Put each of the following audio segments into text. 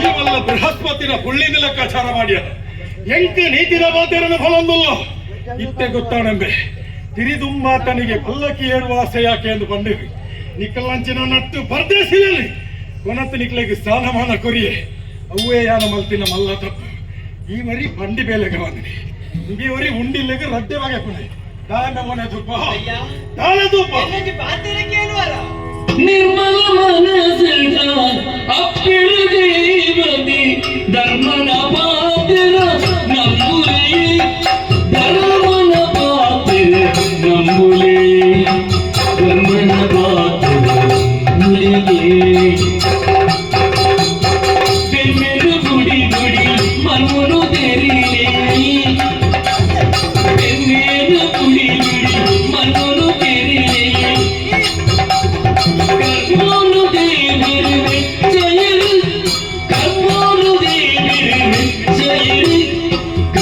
ಈ ವಲ್ಲ ಬೃಹಸ್ಪತಿನ ಹುಳ್ಳಿನ ಲೆಕ್ಕಾಚಾರ ಮಾಡ್ಯ ಎಂಕ ನೀತಿನ ಮಾತೇರನ ಫಲೊಂದುಲ್ಲ ಇತ್ತೆ ಗೊತ್ತಾಣಂಬೆ ತಿರಿದುಂಬಾತನಿಗೆ ಪಲ್ಲಕ್ಕಿ ಏರುವ ಆಸೆ ಯಾಕೆ ಎಂದು ಬಂದಿರಿ. ನಿಕ್ಕಲಂಚಿನ ನಟ್ಟು ಪರದೇಶಿನಲ್ಲಿ ಕೊನತ್ತು ನಿಕ್ಲೆಗೆ ಸ್ಥಾನಮಾನ ಕೊರಿಯೆ. ಅವೇ ಯಾನ ಮಲ್ತಿನ ಮಲ್ಲ ತಪ್ಪು ಈ ಮರಿ ಬಂಡಿ ಬೇಲೆಗೆ ಬಂದಿನಿ ಈ ಮರಿ ಉಂಡಿಲ್ಲೆಗೆ ರಡ್ಡೆವಾಗೆ ಕೊನೆ. ದಾನ ಮನೆ ತುಪ್ಪ ದಾನ ತುಪ್ಪ నిర్మల మనసిట అప్పుడు Devathi Dharmana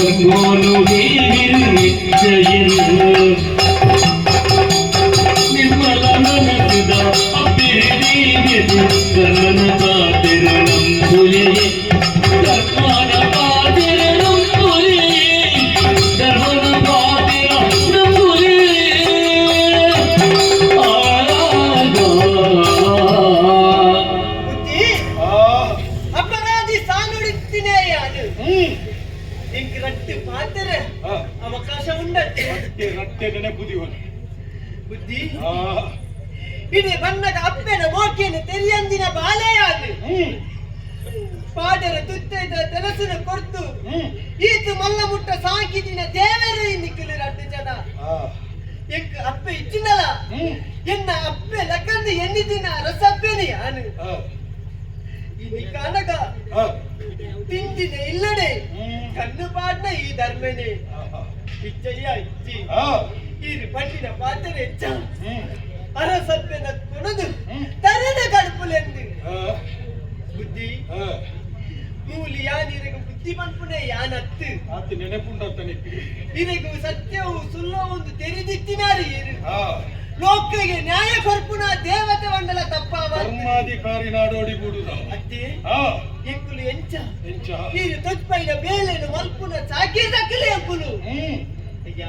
Onu bir bir zehir ಮಾಡ್ತಾರೆ ಅವಕಾಶ ಉಂಟಂತೆ. ಮತ್ತೆ ಬುದ್ಧಿ ಬುದ್ಧಿ? ಇಡೀ ಬಣ್ಣದ ಅಪ್ಪನ ಮೋಕೆಯನ್ನು ತೆರಿಯಂದಿನ ಬಾಲೆಯಾಗಿ. ಪಾಡರ ತುತ್ತೈದ ತನಸನ ಕೊಡ್ತು ಈತು ಮಲ್ಲ ಮುಟ್ಟ ಸಾಕಿದಿನ ದೇವರೇ ನಿಕ್ಕಲಿ ರಟ್ಟು ಜನ. ಎಕ್ ಅಪ್ಪ ಇಚ್ಚಿನಲ್ಲ? ಎನ್ನ ಅಪ್ಪೆ ಲಕ್ಕಂದು ಎನ್ನಿದಿನ ರಸಪ್ಪೆನಿ ಅನು ಕಾನಗ. ಆ ತಿಂದಿನ ಇಲ್ಲಡೆ. ಕಣ್ಣು ಪಾಡ್ನ ಈ ಧರ್ಮನೆ. ಆ ಇಚ್ಚಯ್ಯ ಇಚ್ಚಿ ಆ ಈ ಪಟ್ಟಿನ ಪಾತ್ರೆ ಕೊನದು ಹ್ಮ್. ತರನ ಕಡುಪುಲೆಂದು ಆ ಬುದ್ಧಿ. ಆ ಮೂಲಿ ಯಾನಿರಗ ಬುದ್ಧಿ ಪಂಪುನೆ ಯಾನತ್ತು. ಆತ ನೆನಪುಂಡತನಿಕ್ಕೆ ಇರಗು ಸತ್ಯವು ಸುಳ್ಳು ಒಂದು ತೆರೆದಿತ್ತಿನಾರಿ ಇರು ನ್ಯಾಯ ಕೊರ್ಪುನ ದೇವತೆ ಮಂಡಲ ತಪ್ಪ ಧರ್ಮಾಧಿಕಾರಿ ನಾಡೋಡಿ ಬಿಡುದ ಅತ್ತೆ ಎಕ್ಕುಲು ಎಂಚ. ಎಂಚ. ಈ ತೊಚ್ಪೈನ ಬೇಲೆನು ಮಲ್ಪುನ ಸಾಕಿ ದಕ್ಕಲೆ ಎಂಕುಲು. ಹ್ಮ್. ಅಯ್ಯ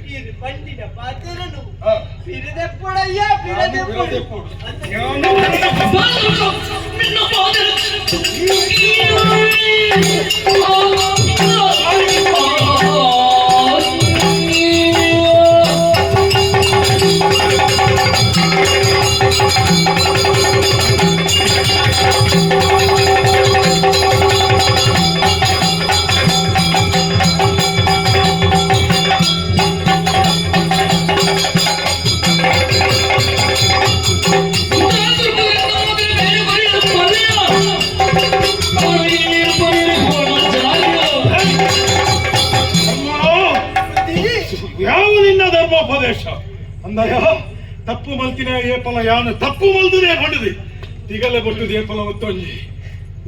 ನೀರು ಬಂಡಿನ ಪಾತ್ರನು. ಬಿರದೆಪ್ಪುಡಯ್ಯ ಬಿರದೆಪ್ಪುಡು. ಬಿಡದೆಪ್ಪುಡು. ಅಂತ ಅಂದಯ ತಪ್ಪು ಮಲ್ತಿನ ಏಪಲ ಯಾವ ತಪ್ಪು ಮಲ್ದುದೇ ಹೊಂಡದಿ ತಿಗಲೆ ಬೊಟ್ಟುದು ಏಪಲ ಒತ್ತೊಂಜಿ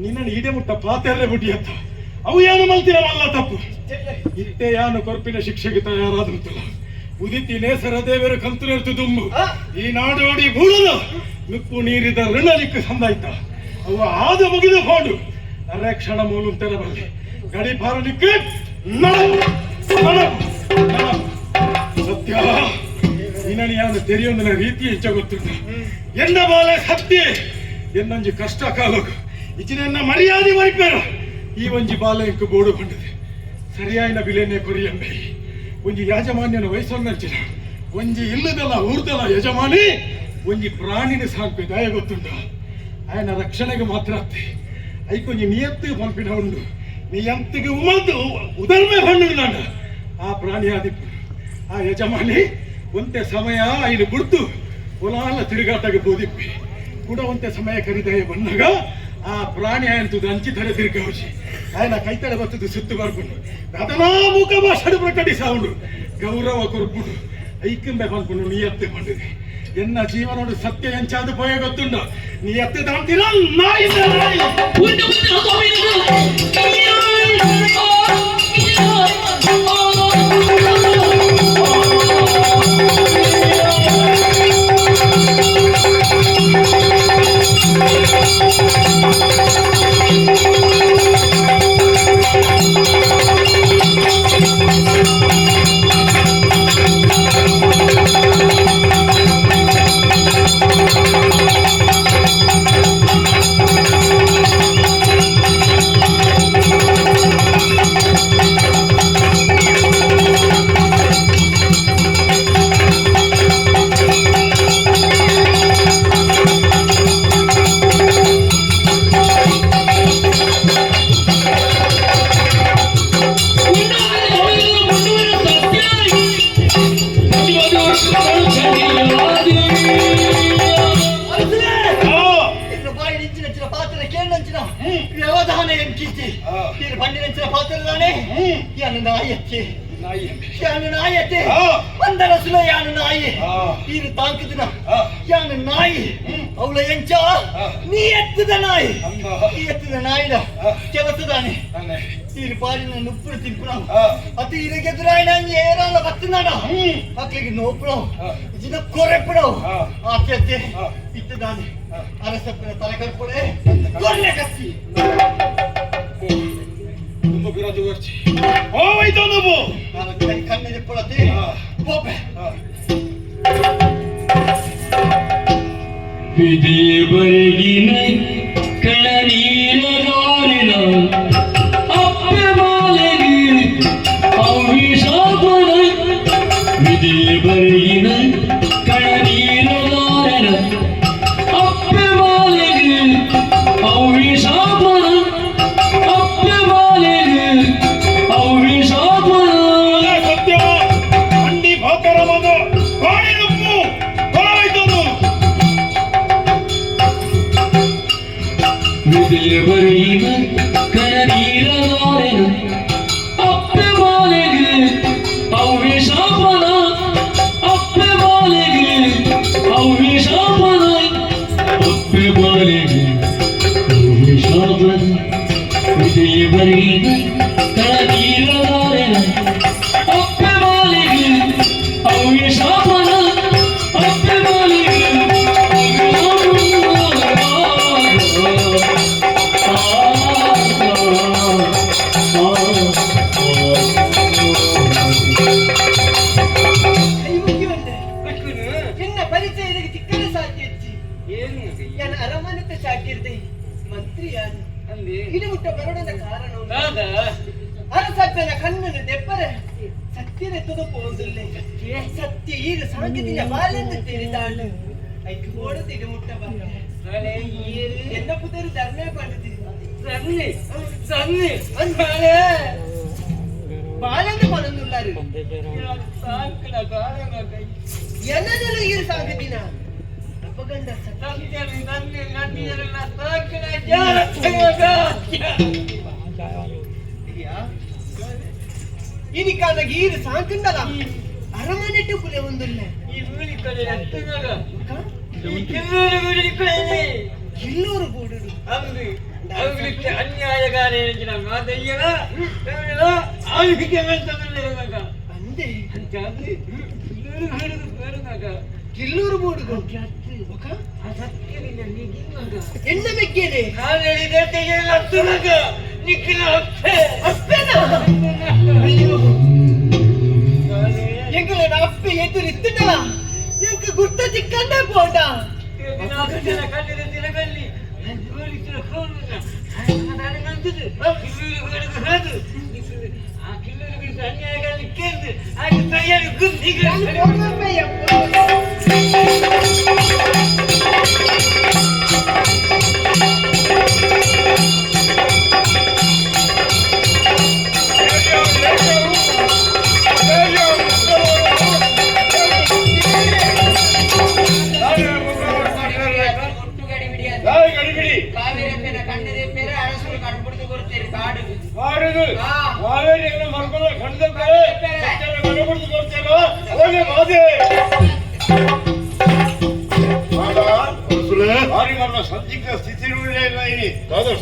ನಿನ್ನ ಈಡೆ ಮುಟ್ಟ ಪಾತೆರ್ರೆ ಅಂತ ಅವು ಯಾನು ಮಲ್ತಿನ ಮಲ್ಲ ತಪ್ಪು. ಇತ್ತೆ ಯಾನು ಕೊರ್ಪಿನ ಶಿಕ್ಷೆಗೆ ತಯಾರಾದಂತಲ್ಲ ಉದಿತಿ ನೇಸರ ದೇವರು ಕಂತು ನೆರ್ತು ದುಂಬು ಈ ನಾಡೋಡಿ ಬೂಡದ ನುಪ್ಪು ನೀರಿದ ಋಣಲಿಕ್ಕೆ ಸಂದಾಯ್ತ. ಅವ ಆದ ಮುಗಿದು ಹೋಡು. ಅರೆ ಕ್ಷಣ ಮೂಲು ಬರಲಿ. ನಡವು ನಡವು ಸತ್ಯ. ದಿನನಿಯಾವನ್ನು ತೆರೆಯೊಂದಿನ ರೀತಿ ಹೆಚ್ಚ ಗೊತ್ತಿತ್ತು ಎಂದ ಬಾಲೆ ಹತ್ತಿ, ಎನ್ನೊಂಜಿ ಕಷ್ಟ ಕಾಲಕ್ಕೆ ಎನ್ನ ಮರ್ಯಾದೆ ಮರಿಪಾರ, ಈ ಒಂಜಿ ಬಾಲೆ ಇಂಕು ಬೋಡು ಬಂಡದೆ ಸರಿಯಾಯಿನ ಬಿಲೆನೆ ಕೊರಿಯಂಬೆ ಒಂಜಿ ಯಾಜಮಾನ್ಯನ ವಯಸ್ಸನ್ನಂಚಿನ ಒಂಜಿ ಇಲ್ಲದಲ್ಲ ಊರ್ದಲ್ಲ ಯಜಮಾನಿ, ಒಂಜಿ ಪ್ರಾಣಿನ ಸಾಕು ದಯ ಗೊತ್ತುಂಡ ಆಯನ ರಕ್ಷಣೆಗೆ ಮಾತ್ರ ಅತ್ತೆ. ಐಕೊಂಜಿ ನಿಯತ್ತು ಪಂಪಿನ ಉಂಡು ನೀ ನಿಯಂತಿಗೆ ಉಮದು ಉದರ್ಮೆ ಹಣ್ಣು ನಾನು ಆ ಪ್ರಾಣಿ ಆದಿಪ್ಪು ಆ ಯಜಮಾನಿ ಒಂತೆ ಸಮಯ ಇಲ್ಲಿ ಗುರ್ತು ಹೊಲಾಲ ತಿರುಗಾಟಗೆ ಬೋದಿಪ್ಪಿ. ಕೂಡ ಒಂತೆ ಸಮಯ ಕರಿದಯ ಬಂದಾಗ ಆ ಪ್ರಾಣಿ ಆಯ್ತು ಅಂಚಿ ತಡೆ ತಿರುಗಿ ಆಯ್ನ ಕೈತಡೆ ಬರ್ತದೆ ಸುತ್ತು ಬರ್ಕೊಂಡು. ಅದನಾ ಮುಖ ಭಾಷಣ ಪ್ರಕಟಿಸ ಅವನು ಗೌರವ ಕೊರ್ಬಿಡು ಐಕಂಬೆ ಬಂದ್ಕೊಂಡು ನೀ ಎತ್ತೆ ಬಂದಿದೆ ಎನ್ನ ಜೀವನೋಡು ಸತ್ಯ ಎಂಚಾದ ಭಯ ಗೊತ್ತುಂಡು. ನೀ ಎತ್ತೆ ತಾಂತೀರ ನಾಯಿ ನಾಯಿ. ಬಸ್ನ ಯಾನ ನಾಯಿ ನೀನು ತಾಂಕಿದಿನ ಯಾನ ನಾಯಿ ಅವಳ ಎಂಚ ನೀ ಎತ್ತಿದ ನಾಯಿ ನೀ ಎತ್ತಿದ ನಾಯಿನ ಕೆಲಸದಾನೆ ನೀನು ಪಾಡಿನ ನುಪ್ಪು ತಿಂಪುಣ ಅತಿ ಇರಗೆದುರಾಯಣ ಏರಾಲ ಬತ್ತಿನಾಡ ಮಕ್ಕಳಿಗೆ ನೋಪುಣವು ಇದನ್ನ ಕೊರೆಪುಣವು ಆ ಕೆತ್ತೆ ಇತ್ತದಾನೆ ಅರಸಪ್ಪನ ತರಕರ್ಪುಡೆ ಕೊರ್ಲೆ ಕಸ್ತಿ ತುಂಬ ಬಿರಾಜು ಬರ್ಚಿ ಓ ಆಯ್ತು ನಾವು ನಾನು ಕಣ್ಣಿಗೆ ಪುಳತಿ ಬಿದಿ ಬರಗಿನ ಕಳ ನೀರಲೋ കരയിൽ പൊഴിയുന്ന കരനീരമാരനും ಇಳಿಮುಟ್ಟ ಬರುಡದ ಕಾರಣ ಅರಸಪ್ಪನ ಕಣ್ಣನ್ನು ದೆಬ್ಬರೆ ಸತ್ಯದ ತುದುಪು ಒಂದುಲ್ಲೆ ಸತ್ಯ ಈಗ ಸಾಂಗತಿಯ ಬಾಲೆಂದು ತಿಳಿದಾಳು ಐದು ಓಡದು ಇಳಿಮುಟ್ಟ ಬರಳೆ ಎನ್ನ ಪುದರು ಧರ್ಮೇ ಪಡೆದಿದೆ ಸನ್ನಿ ಸನ್ನಿ ಅಂದಾಳೆ ಬಾಳೆಂದು ಬಲಂದುಲ್ಲಾರು ಸಾಂಕಲ ಬಾಳೆ ಮಗ ಎನ್ನದೆಲ್ಲ ಈಗ ಸಾಂಗತಿನ ಇನಿಕಾದ ಗೀರು ಸಾಕಂಡಲ್ಲ ಅರಮನೆಟ್ಟುಕುಲೆ ಒಂದುಲ್ಲ ಕಿಲ್ಲೂರು ಗೂಡು ಅವ್ರಿಗೆ ಅನ್ಯಾಯಗಾರ ಏನಿಗೆ ನಾನು ಮಾತಯ್ಯಲ್ಲ ಅವ್ರಿಗೆ ಅಂದೆ ಕಿಲ್ಲೂರು ಗೂಡು ಬೋರ್ಡು ಎಣ್ಣ ಬೆಕ್ಕೇನೆ ಅಪ್ಪೇನಾ ಅಯ್ಯೋ ಎಂಕಲೆ ಅಪ್ಪ ಎದುರು ಇತ್ತಿಟ್ಟಲ್ಲ ಎಂಕ ಗುರ್ತ ಚಿಕ್ಕಂಡೆ ಪೋಟ ಗಡಿಬಿಡಿ ಮಾಡುದು ಕಾವೇರಿ ಮರ್ಕೊಂಡು ಕಂಡಿದ್ದಾರೆ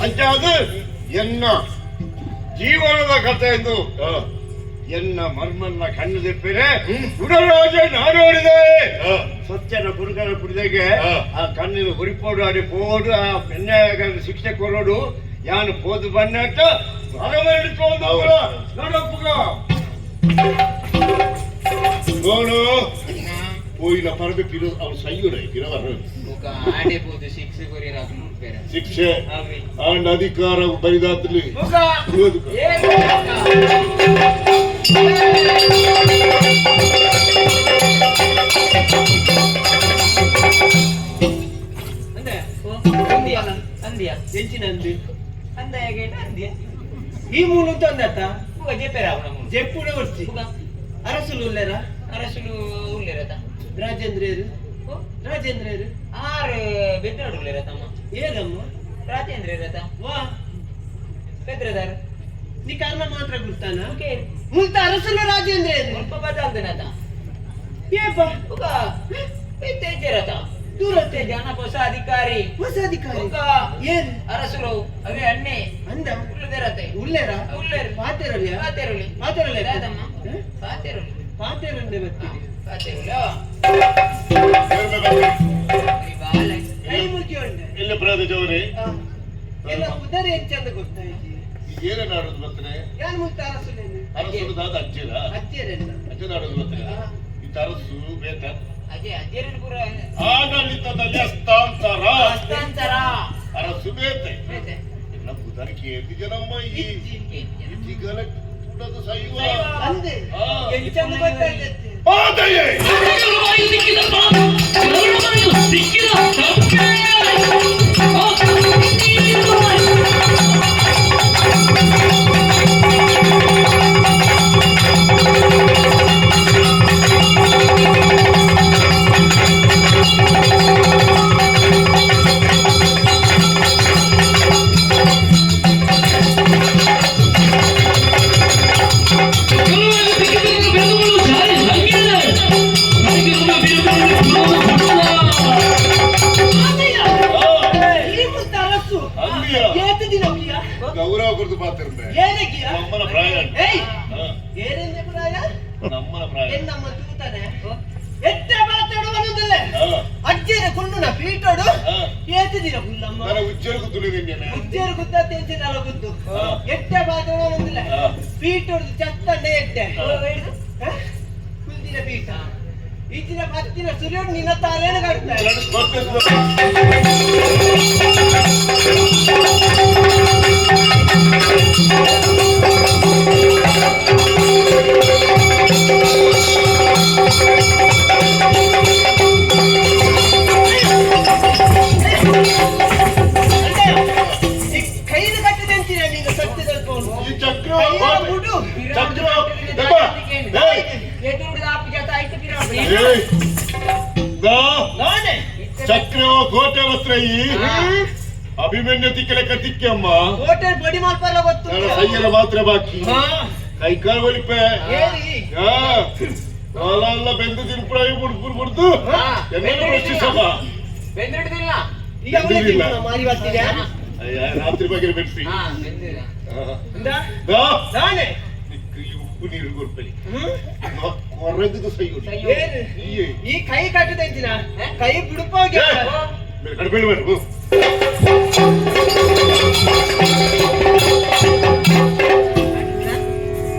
ಸಂಚಾದು ಎನ್ನ ಜೀವನದ ಕಥೆ ಎಂದು. ಎನ್ನ ಮರ್ಮನ್ನ ಕಣ್ಣು ಉಡರಾಜ ಗುಡರಾಜ ನಾಡೋಡಿದೆ. ಸತ್ಯನ ಗುರುಗನ ಕುಡಿದಾಗೆ ಆ ಕಣ್ಣಿನ ಹುರಿಪೋಡು ಅಡಿ ಪೋಡು ಆ ಬೆನ್ನೆ ಶಿಕ್ಷೆ ಕೊರೋಡು ಯಾನು ಪೋದು ಬಣ್ಣಟ ನೋಡಪ್ಪಗ ನೋಡು. పోయిన పరగ పిలు అవి సయ్యుడై పిలవరు ఆడేపోతే సిక్స్ కొరియర్ పేరు శిక్షೆ అవి అండ్ అధికార బలిదాతులు అందే అందియా అందియా తెచ్చినంది అందాయగేట అందియా ఈ మూడు ఉందట ఒక చెప్పారా చెప్పుడు వచ్చి అరసులు లేరా అరసులు లేరత ರಾಜೇಂದ್ರಿಯರು ರಾಜೇಂದ್ರಿಯರು ಆರೆ ಬೆಟ್ಟೋಡ್ಲಿರ ತಮ್ಮ. ಏದಮ್ಮ ರಾಜೇಂದ್ರ ರಥ ವಾ. பெற்றதார் ನೀ காரண மாத்திர கொடுத்தானா ಓಕೆ. மூத்த அரசன ராஜேந்திரன் ಸ್ವಲ್ಪ ಬದಲಾದ ರಥ ஏப்பா ತೇಜ ರಥ ದೂರ ಜನಪ ಹೊಸ ಅಧಿಕಾರಿ. ಹೊಸ ಅಧಿಕಾರಿ. ಒಗ ಏನ್? ಅರಸರು ಅವೇ ಅಣ್ಣೆ. ಅಂದ? ಉಳ್ಳದರತೆ ಉಳ್ಳೇರ? ಉಳ್ಳೇರ. ಪಾತೆರಲಿ ಪಾತೆರಲಿ ಪಾತೆರಲಿ ರಾಜಮ್ಮ ಪಾತೆರಲಿ ಪಾತೆರಂದೆ ಬರ್ತೀವಿ ಪಾತೆರಲಿ ಪ್ರಾದೇಶವರೇ ಆ, ಎಲ್ಲ ಉದರಿ ಏನ್ ಚಂದ ಗೊತ್ತಾಯ್ತು ಈ ತರಸು ಆಡಳಿತದಲ್ಲಿ ಹಸ್ತಾಂತರ. ಹಸ್ತಾಂತರ. ಅರಸು ಬೇತೆ. ಎಲ್ಲ ಬುಧನಿಗೆ ಏತಿ ಜನಮ್ಮ ಈ ಈಗಲ ಕೂಡದು ಸೈವ. ಅಂದೆ. ಏನ್ ಕರುಣಾಯಿ ಸಿಕ್ಕಿದ ಅಜ್ಜರ ಕೊಂಡುನ ಪೀಟೋಡು ಹಾ. ಏತ ದಿನ ಹುಲ್ಲಮ್ಮ? ತುಳಿದಿದ್ದೇನೆ ಉಜ್ಜರು ಗುದ್ದ ತೆಂಚಿನ ಗುದ್ದು. ಎಟ್ಟ ಮಾತಾಡುವನದಲ್ಲ ಹಾ. ಪೀಟೋಡು ಚತ್ತಂಡೆ ಎಟ್ಟೆ. ಹ? ಕುಲ್ದಿನ ಪೀಠ. ಈಚಿನ ಪತ್ತಿನ ಸುರಿಯೋಡು ನಿನ್ನ ತಾರೇನ ಕಟ್ತಾರೆ ಚಕ್ರ ಕೋಟೆ ವಸ್ತ್ರ ಈ ಅಭಿಮನ್ಯು ತಿಕ್ಕಲೆ ಕತ್ತಿಕ್ಕೆ ಅಮ್ಮ ಕೋಟೆ ಬಡಿ ಮಾಲ್ಪಲ್ಲ ಗೊತ್ತು ಸೈಯರ ಮಾತ್ರ ಬಾಕಿ ಕೈ ಕಾಲು ಒಲಿಪೆ ಕಾಲ ಎಲ್ಲ ಬೆಂದು ತಿರುಪುರಾಯಿ ಬುಡ್ಬುಡ್ ಬುಡ್ದು ಹಾ. ಎಲ್ಲರೂ ರಕ್ಷಿಸಮ್ಮ ಬೆಂದಿಡ್ದಿಲ್ಲ ಈಗ ಅವನೇ ಮಾರಿ ಬರ್ತಿದ್ಯಾ? ಅಯ್ಯ, ರಾತ್ರಿ ಬಗ್ಗೆ ಬೆಡ್ಸಿ ನಾನೇ? ಉಪ್ಪು ನೀರು ಕೊಡ್ಬೇಡಿ? ಕೊರಗದು ಸೈ? ಈ ಕೈ ಕೈ ಬಿಡುಪೋಗಿ.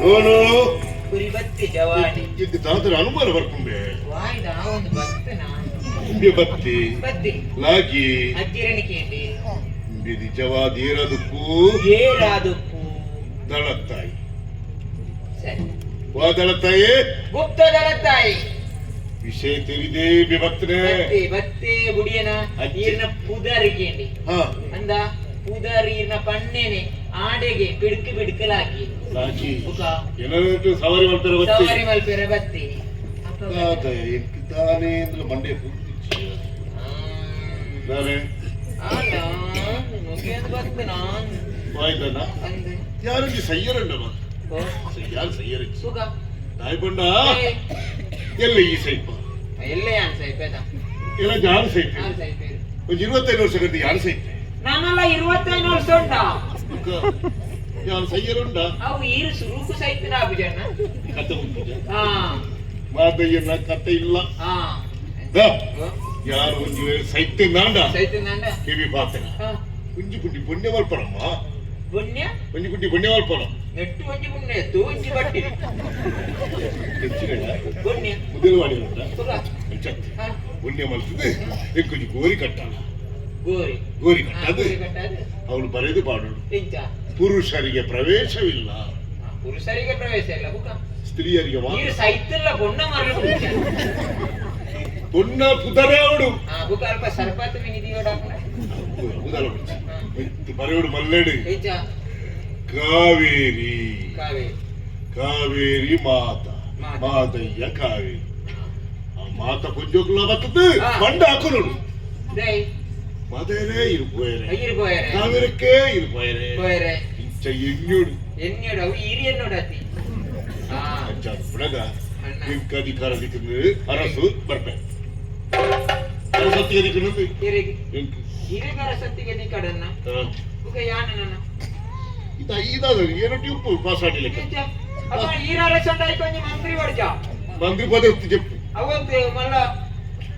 ನೋಡು. ಬತ್ತಿ ಜವಾನಿ. ಇದು ತಾತರ ಅನುಮಾನ ಬರ್ಕೊಂಡೆ. ವಾಯ್ದ ಒಂದು ಭಕ್ತನ ಹಿಂದೆ ಬತ್ತಿ ಬತ್ತಿ ಲಾಗಿ. ಅಜ್ಜಿರಣಿಕೆಯಲ್ಲಿ ಹಿಂದೆ ನಿಜವಾದ ಏರದಕ್ಕೂ ಏರಾದುಪ್ಪು ದಳತ್ತಾಯಿ. ಸರಿ. ವಾ ದಳತ್ತಾಯಿ? ಗುಪ್ತ ತಾಯಿ ವಿಷಯ ತಿಳಿದೆ ವಿಭಕ್ತನೆ ಬತ್ತೆ ಬುಡಿಯನ. ಈರ್ನ ಪುದರಿಕೆಂಡಿ ಹಾ. ಅಂದ ಪುದರೀರ್ನ ಪಣ್ಣೆನೆ ಆಡೆಗೆ ಬಿಡ್ಕು ಬಿಡ್ಕಲಾಗಿ ಲಾಗಿ ಬುಕ ಎಲ್ಲರೂ ಸವಾರಿ ಮಾಡ್ತಾರೆ ಬತ್ತಿ ಸವಾರಿ ಮಲ್ಪೆರ ಬತ್ತಿ ಅಪ್ಪ. ತಾತ ಎಂಕ್ ತಾನೇ ಅಂದ್ರೆ ಮಂಡೆ ಪೂರ್ತಿ ನಾನೇ ಆಗ ನುಗ್ಗೆಂದು ಬಂದು ನಾನು. ಆಯ್ತಣ್ಣ? ಅಂದು. ಯಾರಿಗೆ ಸಯ್ಯರಂಡಮ್ಮ ಓ, ಯಾರು ಸಯ್ಯರ ಸುಖ ತಾಯಿ ಬಂಡ ಏ, ಎಲ್ಲ ಈ ಸೈಪ? ಎಲ್ಲೇ ಯಾನ್ ಸೈಪೇದ ಎಲ್ಲ ಯಾರು ಸೈಪ ಯಾರು ಸೈಪೇರು ಒಂದು ಇರುವತ್ತೈದು ವರ್ಷ ಗಂಟೆ ಯಾರು ಸೈಪ ನಾನೆಲ್ಲ ಇರುವತ್ತೈದು ವರ್ಷ ಉಂಟ ಯಾರು ಸಯ್ಯರುಂಡ ಅವು ಈರು ಸುರುಕು ಸೈಪಿನ ಅಭಿಜನ ಕತೆ ಉಂಟು ಹಾ ಮಾದಯ್ಯನ ಕತೆ ಇಲ್ಲ ಹಾ ದ, ಓ, ಯಾರು ಒಂದು ಸೈತ್ಯ ನಾಂಡ ಸೈತು ನಂದ ಕಿವಿ ಪಾತನ ಹಾ ಕುಂಜಿ ಕುಂಡಿ ಪುಣ್ಯ ಮಲ್ಪರಮ್ಮ ಪುಣ್ಯ ಕುಂಜಿ ಕುಂಡಿ ಪುಣ್ಯ ಮಲ್ಪರ ನೆಟ್ಟು ಒಂಜಿ ಪುಣ್ಯ ಎತ್ತು ಒಂಜಿ ಬಟ್ಟಿ ಹೆಚ್ಚಿಗಡ ಪುಣ್ಯ ಮುದ್ದಲು ಮಾಡಿ ಉಂಟ ಸುಖ ಚತ್ ಹಾ ಪುಣ್ಯ ಮಲ್ತದೆ ಎಂಕೊಂಜಿ ಗೋರಿ ಕಟ್ಟಲ್ಲ ಗೋರಿ ಗೋರಿ ಹಾ, ಕಟ್ಟದು ಗೋರಿ ಕಟ್ಟದು ಅವಳು ಬರೆದು ಇಂಚ ಪುರುಷರಿಗೆ ಪ್ರವೇಶವಿಲ್ಲ. ಪುರುಷರಿಗೆ ಪ್ರವೇಶ ಇಲ್ಲ ಸ್ತ್ರೀಯರಿಗೆ ಸೈತಿಲ್ಲ ಬೊಣ್ಣ ಮರಳು ಪುಣ್ಯ ಪುದರೆ ಅವಳು. ಹಾ ಬುಕ್ಕ ಅಲ್ಪ ಸರ್ಪತ್ ಬರೆಯೋಡು ಮಲ್ಲೆಡು. ಕಾವೇರಿ. ಕಾವೇರಿ. ಕಾವೇರಿ ಮಾತ. ಮಾತಯ್ಯ ಕಾವೇರಿ. ಆ ಮಾತ ಪುಂಜೋಕ್ಲ ಬರ್ತದೆ ಬಂಡ ಮಂಡ மதுரே இருப்பேரே இருப்போயரே தவிர்க்கே இருப்பேரே போயரே ಇಂಥ ಎಣ್ಣೋಡು ಎಣ್ಣೆಡು ಅವು ಹಿರಿಯನ್ನೋಡ ಅತಿ ಚಪ್ಪಳಗ ಅಣ್ಣ. ಇಂಕ ಅಧಿಕಾರ ದಿಕ್ಕಿಂದು ಅರಸು ಬರ್ಬೇಕು ಅರಸತ್ತಿಗೆ ದಿಕ್ಕಿನಂದು ಹಿರಿಗೆ ಇಂಕ ಹಿರಿಗರ ಸತ್ತಿಗೆ ದಿಕ್ಕಡನ್ನ ಉಗ ಯಾನನ ಇದು ಐದಾದ ಏನೋ ಟಿಪ್ಪು ಪಾಸ್ ಆಡಲಿಕ್ಕ ಅಪ್ಪ ಈರಾರ ಸಂಡ ಐಕೊಂಜಿ ಮಂತ್ರಿ ವರ್ಜ ಮಂತ್ರಿ ಪದ ಒತ್ತಿ ಚೆಪ್ಪು ಅವಂತೆ ಮಲ್ಲ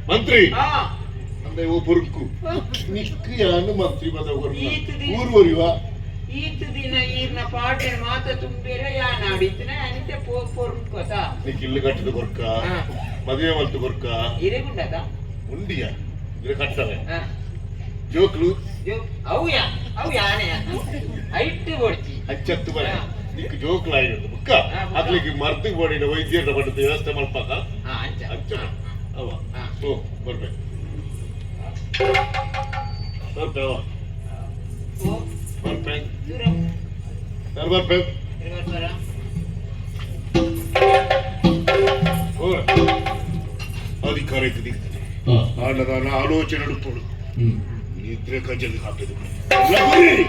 ಮಂತ್ರಿ ಹಾ தெய்வ பொறுக்கு நிக்கையான்னு ಮಂತ್ರಿ பத ஊர் ஒருவா ಈತು ದಿನ ಈರ್ನ ಮಾತ ಯಾ ಅನಿತೆ ಪೋ ಪೊರ್ಕೊತ ಕಟ್ಟದ ಮದುವೆ ಮಲ್ತು ಕೊರ್ಕ ಉಂಡಿಯ ಜೋಕ್ಲು ಯಾ ಹೈಟ್ ನಿಕ್ ಬುಕ್ಕ ವೈದ್ಯರ ಬಡ್ದು ವ್ಯವಸ್ಥೆ ಮಾಡ್ಬೇಕು ಹಚ್ಚ ಅವ ಓ ಅಧಿಕಾರ ಕಾರಣದ ಆಲೋಚನೆ ನಡುಪಡು ನಿದ್ರೆ ಕಜಲ್ಲಿ ಹಾಕಿದ್ರು ಕಾವೇರಿ